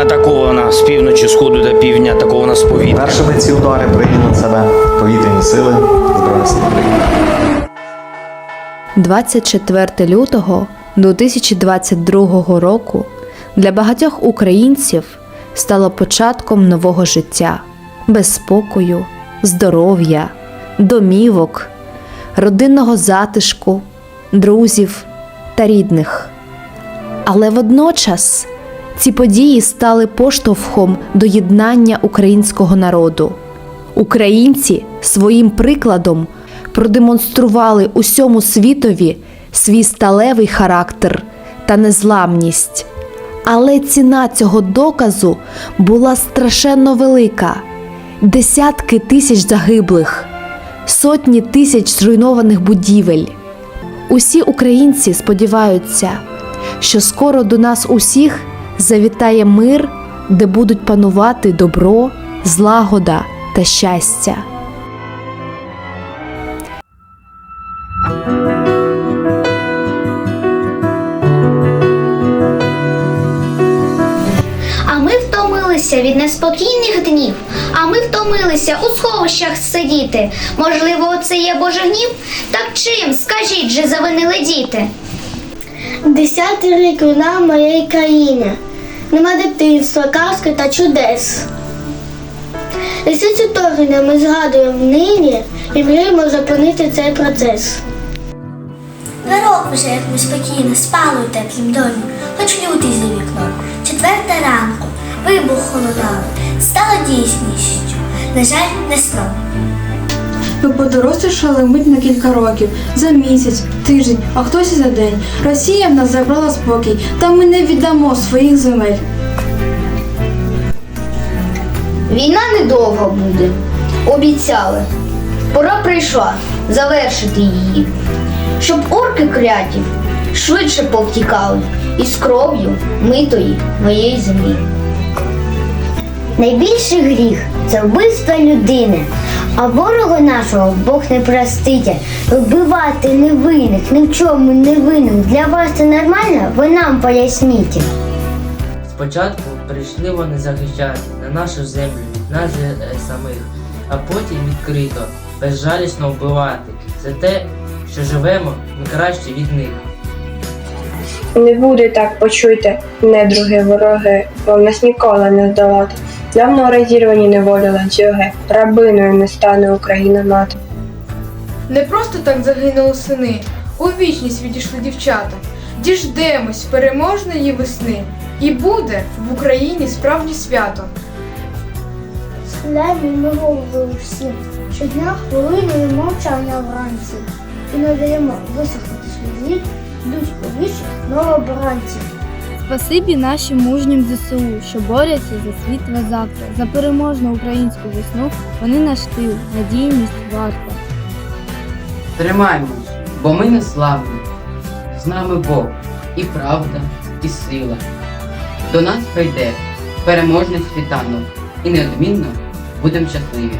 Атакована з півночі, сходу та півдня, атакована з повітря. Першими ці удари прийняли на себе повітряні сили Збройних сил України. 24 лютого 2022 року для багатьох українців стало початком нового життя, без спокою, здоров'я, домівок, родинного затишку, друзів та рідних. Але водночас ці події стали поштовхом до єднання українського народу. Українці своїм прикладом продемонстрували усьому світові свій сталевий характер та незламність. Але ціна цього доказу була страшенно велика: десятки тисяч загиблих, сотні тисяч зруйнованих будівель. Усі українці сподіваються, що скоро до нас усіх завітає мир, де будуть панувати добро, злагода та щастя. Втомилися від неспокійних днів. А ми втомилися у сховищах сидіти. Можливо, це є Божий гнів? Так чим, скажіть же, завинили діти? Десятий рік війна моєї країни. Нема дитинства, казки та чудес. Лисицю Торгіна ми згадуємо нині і мріємо зупинити цей процес. Два роки вже як ми спокійно спали у теплім домі, хоч лютий за вікном. Четверта ранку, вибух холодав, стало дійсністю. На жаль, не сном. Ми подорослішали мить на кілька років, за місяць, тиждень, а хтось і за день. Росія в нас забрала спокій, та ми не віддамо своїх земель. Війна недовго буде. Обіцяли. Пора прийшла завершити її. Щоб орки кляті швидше повтікали із кров'ю митої моєї землі. Найбільший гріх це вбивство людини. А ворога нашого Бог не простить. Вбивати невинних, ні в чому не винних. Для вас це нормально? Ви нам поясніть. Спочатку прийшли вони захищати на нашу землю від нас е, самих, а потім відкрито, безжалісно вбивати. За те, що живемо, ми краще від них. Не буде так, почуйте, недруги вороги, вам нас ніколи не здолати. Давно розірвані неволі ланцюги, рабиною не стане Україна мати. Не просто так загинули сини, у вічність відійшли дівчата. Діждемось переможної весни, і буде в Україні справді свято. Схиляємо ми голови всім, щодня хвилиною мовчання вранці. І надаємо висохнути сльозі, йдуть у віч новобранців. Спасибі нашим мужнім ЗСУ, що борються за світле завтра, за переможну українську весну. Вони наш тил, надійність варта. Тримаймось, бо ми не славні. З нами Бог, і правда, і сила. До нас прийде переможний світанок, і неодмінно будемо щасливі.